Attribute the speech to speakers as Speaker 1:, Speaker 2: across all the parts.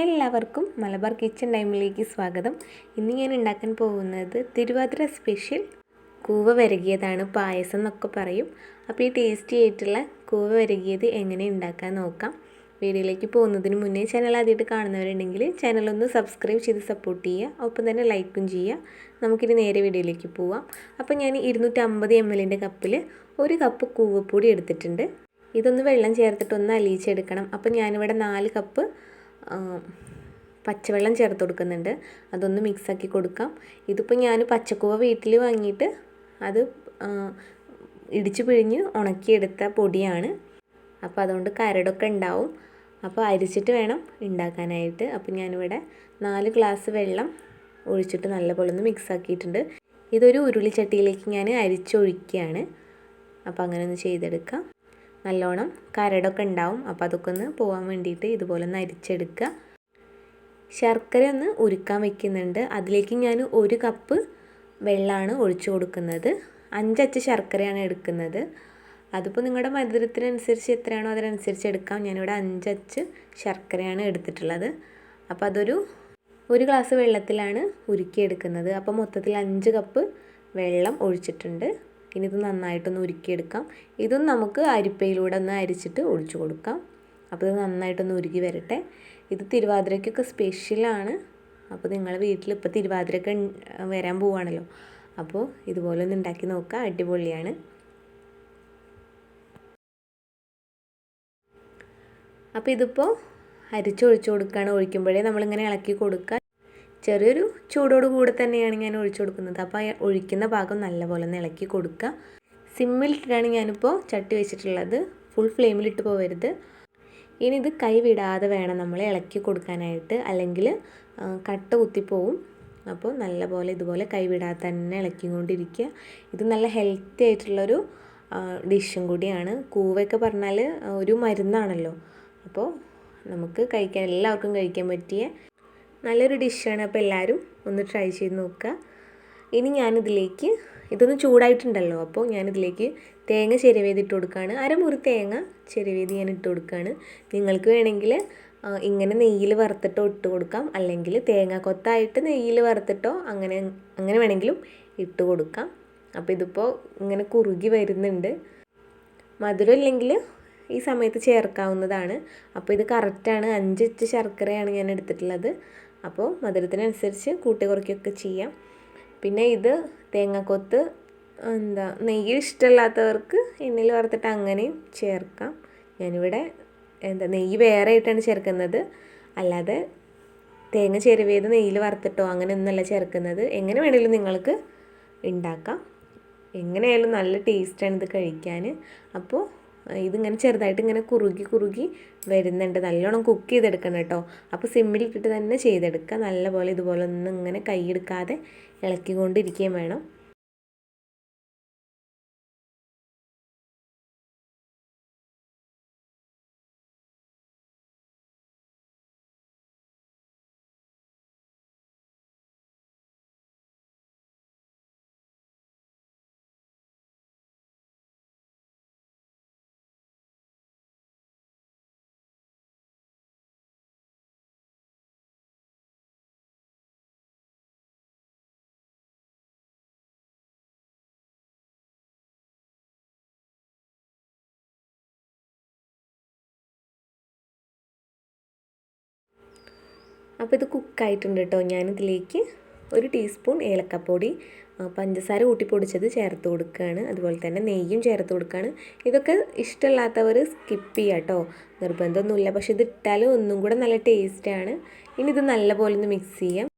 Speaker 1: എല്ലാവർക്കും മലബാർ കിച്ചൺ ടൈമിലേക്ക് സ്വാഗതം. ഇന്ന് ഞാൻ ഉണ്ടാക്കാൻ പോകുന്നത് തിരുവാതിര സ്പെഷ്യൽ കൂവ വരകിയതാണ് പായസം എന്നൊക്കെ പറയും. അപ്പോൾ ഈ ടേസ്റ്റി ആയിട്ടുള്ള കൂവ വരകിയത് എങ്ങനെ ഉണ്ടാക്കാൻ നോക്കാം. വീഡിയോയിലേക്ക് പോകുന്നതിന് മുന്നേ ചാനൽ ആദ്യമായിട്ട് കാണുന്നവരുണ്ടെങ്കിൽ ചാനൽ ഒന്ന് സബ്സ്ക്രൈബ് ചെയ്ത് സപ്പോർട്ട് ചെയ്യുക. ഒപ്പം തന്നെ ലൈക്കും ചെയ്യുക. നമുക്കിനി നേരെ വീഡിയോയിലേക്ക് പോവാം. അപ്പോൾ ഞാൻ ഇരുന്നൂറ്റമ്പത് എം എല്ലിന്റെ കപ്പിൽ ഒരു കപ്പ് കൂവപ്പൊടി എടുത്തിട്ടുണ്ട്. ഇതൊന്ന് വെള്ളം ചേർത്തിട്ട് ഒന്ന് അലിയിച്ചെടുക്കണം. അപ്പോൾ ഞാനിവിടെ നാല് കപ്പ് പച്ചവെള്ളം ചേർത്ത് കൊടുക്കുന്നുണ്ട്. അതൊന്ന് മിക്സാക്കി കൊടുക്കാം. ഇതിപ്പോൾ ഞാൻ പച്ചക്കൂവ വീട്ടിൽ വാങ്ങിയിട്ട് അത് ഇടിച്ച് പിഴിഞ്ഞ് ഉണക്കിയെടുത്ത പൊടിയാണ്. അപ്പോൾ അതുകൊണ്ട് കരടൊക്കെ ഉണ്ടാവും. അപ്പോൾ അരിച്ചിട്ട് വേണം ഉണ്ടാക്കാനായിട്ട്. അപ്പോൾ ഞാനിവിടെ നാല് ഗ്ലാസ് വെള്ളം ഒഴിച്ചിട്ട് നല്ലപോലെ ഒന്ന് മിക്സാക്കിയിട്ടുണ്ട്. ഇതൊരു ഉരുളിച്ചട്ടിയിലേക്ക് ഞാൻ അരിച്ചൊഴിക്കുകയാണ്. അപ്പോൾ അങ്ങനെ ഒന്ന് ചെയ്തെടുക്കാം. നല്ലോണം കരടൊക്കെ ഉണ്ടാവും. അപ്പോൾ അതൊക്കെ ഒന്ന് പോകാൻ വേണ്ടിയിട്ട് ഇതുപോലെ ഒന്ന് അരിച്ചെടുക്കുക. ശർക്കര ഒന്ന് ഉരുക്കാൻ വെക്കുന്നുണ്ട്. അതിലേക്ക് ഞാൻ ഒരു കപ്പ് വെള്ളമാണ് ഒഴിച്ചു കൊടുക്കുന്നത്. അഞ്ചച്ച് ശർക്കരയാണ് എടുക്കുന്നത്. അതിപ്പോൾ നിങ്ങളുടെ മധുരത്തിനനുസരിച്ച് എത്രയാണോ അതിനനുസരിച്ച് എടുക്കാം. ഞാനിവിടെ അഞ്ചച്ച് ശർക്കരയാണ് എടുത്തിട്ടുള്ളത്. അപ്പോൾ അതൊരു ഒരു ഗ്ലാസ് വെള്ളത്തിലാണ് ഉരുക്കിയെടുക്കുന്നത്. അപ്പോൾ മൊത്തത്തിൽ അഞ്ച് കപ്പ് വെള്ളം ഒഴിച്ചിട്ടുണ്ട്. ഇനി ഇത് നന്നായിട്ടൊന്ന് ഉരുക്കിയെടുക്കാം. ഇതും നമുക്ക് അരിപ്പയിലൂടെ ഒന്ന് അരിച്ചിട്ട് ഒഴിച്ചു കൊടുക്കാം. അപ്പോൾ ഇത് നന്നായിട്ടൊന്ന് ഉരുകി വരട്ടെ. ഇത് തിരുവാതിരയ്ക്കൊക്കെ സ്പെഷ്യലാണ്. അപ്പോൾ നിങ്ങൾ വീട്ടിൽ ഇപ്പോൾ തിരുവാതിരയൊക്കെ വരാൻ പോവുകയാണല്ലോ. അപ്പോൾ ഇതുപോലെ ഒന്ന് ഉണ്ടാക്കി നോക്കുക. അടിപൊളിയാണ്. അപ്പോൾ ഇതിപ്പോൾ അരിച്ചൊഴിച്ചു കൊടുക്കുകയാണ്. ഒഴിക്കുമ്പോഴേ നമ്മളിങ്ങനെ ഇളക്കി കൊടുക്കുക. ചെറിയൊരു ചൂടോട് കൂടെ തന്നെയാണ് ഞാൻ ഒഴിച്ചു കൊടുക്കുന്നത്. അപ്പോൾ ഒഴിക്കുന്ന ഭാഗം നല്ലപോലെ ഒന്ന് ഇളക്കി കൊടുക്കുക. സിമ്മിലിട്ടിട്ടാണ് ഞാനിപ്പോൾ ചട്ടി വെച്ചിട്ടുള്ളത്. ഫുൾ ഫ്ലെയിമിലിട്ട് പോകരുത് ഇനി ഇത് കൈ വിടാതെ വേണം നമ്മൾ ഇളക്കി കൊടുക്കാനായിട്ട്. അല്ലെങ്കിൽ കട്ട കുത്തിപ്പോവും. അപ്പോൾ നല്ലപോലെ ഇതുപോലെ കൈവിടാതെ തന്നെ ഇളക്കിക്കൊണ്ടിരിക്കുക. ഇത് നല്ല ഹെൽത്തി ആയിട്ടുള്ളൊരു ഡിഷും കൂടിയാണ്. കൂവയൊക്കെ പറഞ്ഞാൽ ഒരു മരുന്നാണല്ലോ. അപ്പോൾ നമുക്ക് കഴിക്കാൻ എല്ലാവർക്കും കഴിക്കാൻ പറ്റിയ നല്ലൊരു ഡിഷാണ്. അപ്പോൾ എല്ലാവരും ഒന്ന് ട്രൈ ചെയ്ത് നോക്കുക. ഇനി ഞാനിതിലേക്ക് ഇതൊന്ന് ചൂടായിട്ടുണ്ടല്ലോ. അപ്പോൾ ഞാനിതിലേക്ക് തേങ്ങ ചിരവേത് ഇട്ട് കൊടുക്കുകയാണ്. അരമുറി തേങ്ങ ചിരവേത് ഞാൻ ഇട്ട് കൊടുക്കുകയാണ്. നിങ്ങൾക്ക് വേണമെങ്കിൽ ഇങ്ങനെ നെയ്യിൽ വറുത്തിട്ടോ ഇട്ട് കൊടുക്കാം. അല്ലെങ്കിൽ തേങ്ങ കൊത്തായിട്ട് നെയ്യിൽ വറുത്തിട്ടോ അങ്ങനെ അങ്ങനെ വേണമെങ്കിലും ഇട്ട് കൊടുക്കാം. അപ്പോൾ ഇതിപ്പോൾ ഇങ്ങനെ കുറുകി വരുന്നുണ്ട്. മധുരം ഇല്ലെങ്കിൽ ഈ സമയത്ത് ചേർക്കാവുന്നതാണ്. അപ്പോൾ ഇത് കറക്റ്റാണ്. അഞ്ച് ഇച്ച് ശർക്കരയാണ് ഞാൻ എടുത്തിട്ടുള്ളത്. അപ്പോൾ മധുരത്തിനനുസരിച്ച് കൂട്ടി കുറയ്ക്കുകയൊക്കെ ചെയ്യാം. പിന്നെ ഇത് തേങ്ങാക്കൊത്ത് എന്താ നെയ്യ് ഇഷ്ടമല്ലാത്തവർക്ക് എണ്ണയിൽ വറുത്തിട്ട് അങ്ങനെയും ചേർക്കാം. ഞാനിവിടെ എന്താ നെയ്യ് വേറെ ആയിട്ടാണ് ചേർക്കുന്നത്. അല്ലാതെ തേങ്ങ ചെരുവേത് നെയ്യിൽ വറുത്തിട്ടോ അങ്ങനെ ഒന്നല്ല ചേർക്കുന്നത്. എങ്ങനെ വേണമെങ്കിലും നിങ്ങൾക്ക് ഉണ്ടാക്കാം. എങ്ങനെയായാലും നല്ല ടേസ്റ്റാണ് ഇത് കഴിക്കാൻ. അപ്പോൾ ഇതിങ്ങനെ ചെറുതായിട്ട് ഇങ്ങനെ കുറുകി കുറുകി വരുന്നുണ്ട്. നല്ലോണം കുക്ക് ചെയ്തെടുക്കണം കേട്ടോ. അപ്പോൾ സിമ്മിലിട്ടിട്ട് തന്നെ ചെയ്തെടുക്കുക. നല്ലപോലെ ഇതുപോലെ ഒന്നും ഇങ്ങനെ കൈയെടുക്കാതെ ഇളക്കിക്കൊണ്ടിരിക്കുകയും വേണം. അപ്പോൾ ഇത് കുക്കായിട്ടുണ്ട് കേട്ടോ. ഞാനിതിലേക്ക് ഒരു ടീസ്പൂൺ ഏലക്കപ്പൊടി പഞ്ചസാര കൂട്ടി പൊടിച്ചത് ചേർത്ത് കൊടുക്കുകയാണ്. അതുപോലെ തന്നെ നെയ്യും ചേർത്ത് കൊടുക്കുകയാണ്. ഇതൊക്കെ ഇഷ്ടമില്ലാത്തവർ സ്കിപ്പ് ചെയ്യുക കേട്ടോ. നിർബന്ധമൊന്നുമില്ല. പക്ഷെ ഇത് ഇട്ടാൽ ഒന്നും കൂടെ നല്ല ടേസ്റ്റാണ്. ഇനി ഇത് നല്ലപോലെ ഒന്ന് മിക്സ് ചെയ്യാം.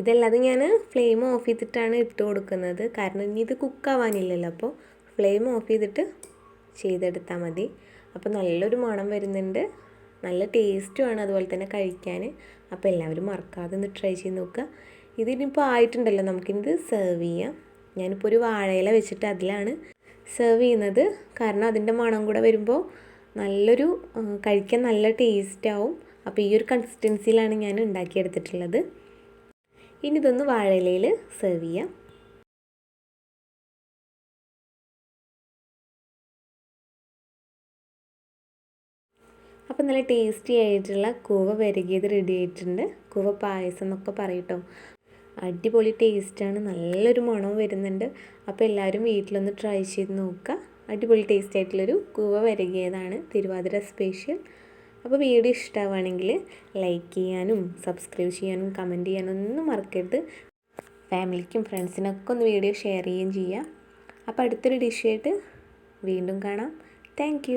Speaker 1: ഇതല്ലാതെ ഞാൻ ഫ്ലെയിം ഓഫ് ചെയ്തിട്ടാണ് ഇട്ട് കൊടുക്കുന്നത്. കാരണം ഇനി ഇത് കുക്കാവാനില്ലല്ലോ. അപ്പോൾ ഫ്ലെയിം ഓഫ് ചെയ്തിട്ട് ചെയ്തെടുത്താൽ മതി. അപ്പോൾ നല്ലൊരു മണം വരുന്നുണ്ട്. നല്ല ടേസ്റ്റുമാണ് അതുപോലെ തന്നെ കഴിക്കാൻ. അപ്പോൾ എല്ലാവരും മറക്കാതെ ഒന്ന് ട്രൈ ചെയ്ത് നോക്കുക. ഇതിനിപ്പോൾ ആയിട്ടുണ്ടല്ലോ നമുക്കിത് സെർവ് ചെയ്യാം. ഞാനിപ്പോൾ ഒരു വാഴയില വെച്ചിട്ട് അതിലാണ് സെർവ് ചെയ്യുന്നത്. കാരണം അതിന്റെ മണം കൂടെ വരുമ്പോൾ നല്ലൊരു കഴിക്കാൻ നല്ല ടേസ്റ്റ് ആവും. അപ്പോൾ ഈ ഒരു കൺസിസ്റ്റൻസിയിലാണ് ഞാൻ ഉണ്ടാക്കിയെടുത്തിട്ടുള്ളത്. ഇനി ഇതൊന്ന് വാഴയിലയിൽ സെർവ് ചെയ്യാം. അപ്പോൾ നല്ല ടേസ്റ്റി ആയിട്ടുള്ള കൂവ വരകിയത് റെഡി ആയിട്ടുണ്ട്. കൂവ പായസം എന്നൊക്കെ പറയട്ടോ. അടിപൊളി ടേസ്റ്റാണ് നല്ലൊരു മണവും വരുന്നുണ്ട്. അപ്പോൾ എല്ലാവരും വീട്ടിലൊന്ന് ട്രൈ ചെയ്ത് നോക്കുക. അടിപൊളി ടേസ്റ്റ് ആയിട്ടുള്ളൊരു കൂവ വരകിയതാണ് തിരുവാതിര സ്പെഷ്യൽ അപ്പോൾ വീഡിയോ ഇഷ്ടമാവുകയാണെങ്കിൽ ലൈക്ക് ചെയ്യാനും സബ്സ്ക്രൈബ് ചെയ്യാനും കമന്റ് ചെയ്യാനും ഒന്നും മറക്കരുത്. ഫാമിലിക്കും ഫ്രണ്ട്സിനൊക്കെ ഒന്ന് വീഡിയോ ഷെയർ ചെയ്യുകയും ചെയ്യുക. അപ്പോൾ അടുത്തൊരു ഡിഷായിട്ട് വീണ്ടും കാണാം. താങ്ക്